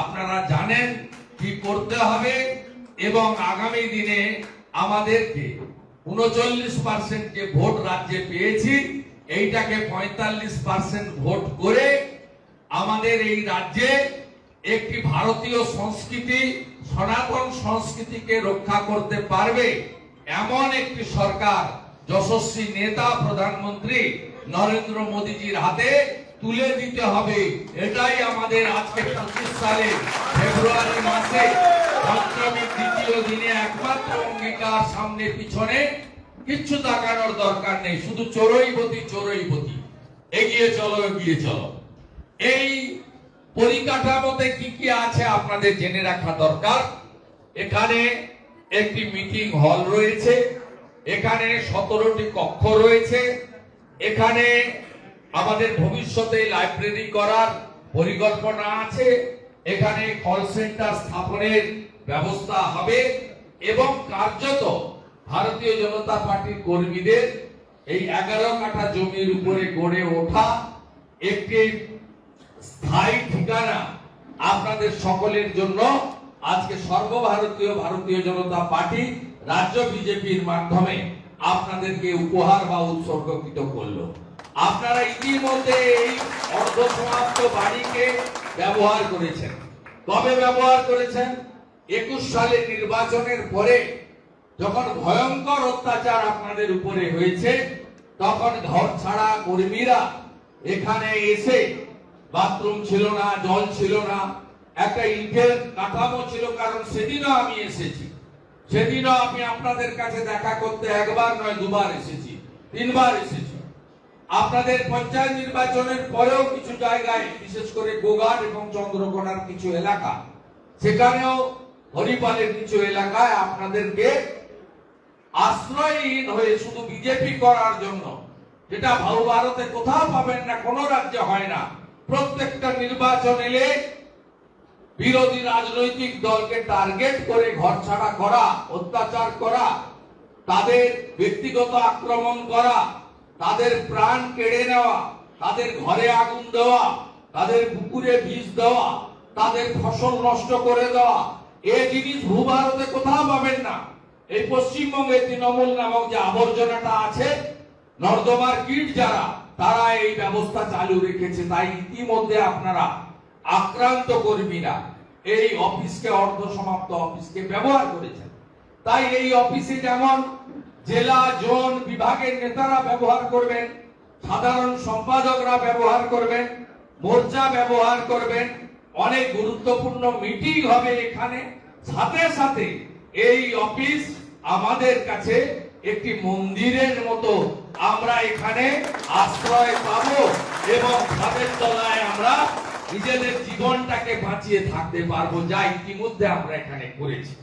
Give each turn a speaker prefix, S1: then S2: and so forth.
S1: আপনারা জানেন কি করতে হবে এবং আগামী দিনে আমাদেরকে উনচল্লিশ পার্সেন্ট যে ভোট রাজ্যে পেয়েছি, এইটাকে পঁয়তাল্লিশ পার্সেন্ট ভোট করে আমাদের এই রাজ্যে একটি ভারতীয় সংস্কৃতি, সনাতন সংস্কৃতিকে রক্ষা করতে পারবে এমন একটি সরকার যশস্বী নেতা প্রধানমন্ত্রী নরেন্দ্র মোদীজির হাতে তুলে দিতে হবে। এটাই আমাদের আজকে পঁচিশ সালে ফেব্রুয়ারি মাসে দ্বিতীয় দিনে একমাত্র অঙ্গীকার সামনে পিছনে। কিচ্ছু তাকানোর দরকার নেই, শুধু চোরইবতী চোরইবতী এগিয়ে চলো এগিয়ে চলো। এই পরিকাঠামোতে কি কি আছে আপনাদের জেনে রাখা দরকার? এখানে একটি মিটিং হল রয়েছে, এখানে সতেরোটি কক্ষ রয়েছে, এখানে আমাদের ভবিষ্যতে লাইব্রেরি করার পরিকল্পনা আছে। এখানে কল সেন্টার স্থাপনের ব্যবস্থা হবে এবং কার্যত ভারতীয় জনতা পার্টির কর্মীদের এই এগারো কাঠা জমির উপরে গড়ে ওঠা একটি স্থায়ী ঠিকানা আপনাদের সকলের জন্য। আজকে সর্বভারতীয় ভারতীয় জনতা পার্টি রাজ্য বিজেপির মাধ্যমে আপনাদেরকে উপহার বা উৎসর্গকৃত করল। আপনারা ইতিমধ্যে এই অর্ধ সমাপ্ত বাড়িকে ব্যবহার করেছেন। কবে ব্যবহার করেছেন? একুশ সালে নির্বাচনের পরে যখন ভয়ঙ্কর অত্যাচার আপনাদের উপরে হয়েছে, তখন ঘর ছাড়া কর্মীরা এখানে এসে বাথরুম ছিল না, জল ছিল না, একটা ইটের কাঠামো ছিল, কারণ সেদিনও আমি এসেছি। সেদিনও আমি আপনাদের কাছে দেখা করতে একবার নয়, দুবার এসেছি, তিনবার এসেছি। আপনাদের পঞ্চায়েত নির্বাচনের পরেও কিছু জায়গায়, বিশেষ করে গোগাট এবং চন্দ্রকোনার কিছু এলাকা, সেখানেও হরিপালের কিছু এলাকায় আপনাদেরকে আশ্রয়হীন হয়ে শুধু বিজেপি করার জন্য, যেটা ভাউ ভারতে কোথাও পাবেন না, কোন রাজ্যে হয় না। প্রত্যেকটা নির্বাচন এলে বিরোধী রাজনৈতিক দলকে টার্গেট করে ঘর ছাড়া করা, অত্যাচার করা, তাদের ব্যক্তিগত আক্রমণ করা তাদের প্রাণ কেড়ে নেওয়া, তাদের ঘরে আগুন দেওয়া, তাদের পুকুরে বিষ দেওয়া, তাদের ফসল নষ্ট করে দেওয়া এই জিনিস ভূভারতে কোথাও পাবেন না। এই পশ্চিমবঙ্গে তৃণমূল নামক যে আবর্জনাটা আছে, নর্দমার কীট যারা, তারা এই ব্যবস্থা চালু রেখেছে। তাই ইতিমধ্যে আপনারা আক্রান্ত কর্মীরা এই অফিসকে অর্ধ সমাপ্ত অফিসকে ব্যবহার করেছেন। তাই এই অফিসে যেমন জেলা জোন বিভাগের নেতারা ব্যবহার করবেন, সাধারণ সম্পাদকরা ব্যবহার করবেন, মোর্চা ব্যবহার করবেন। অনেক গুরুত্বপূর্ণ মিটিং হবে এখানে। সাথে সাথে এই অফিস আমাদের কাছে একটি মন্দিরের মতো। আমরা এখানে আশ্রয় পাবো এবং তাদের তলায় আমরা নিজেদের জীবনটাকে বাঁচিয়ে থাকতে পারব যা ইতিমধ্যে আমরা এখানে করেছি।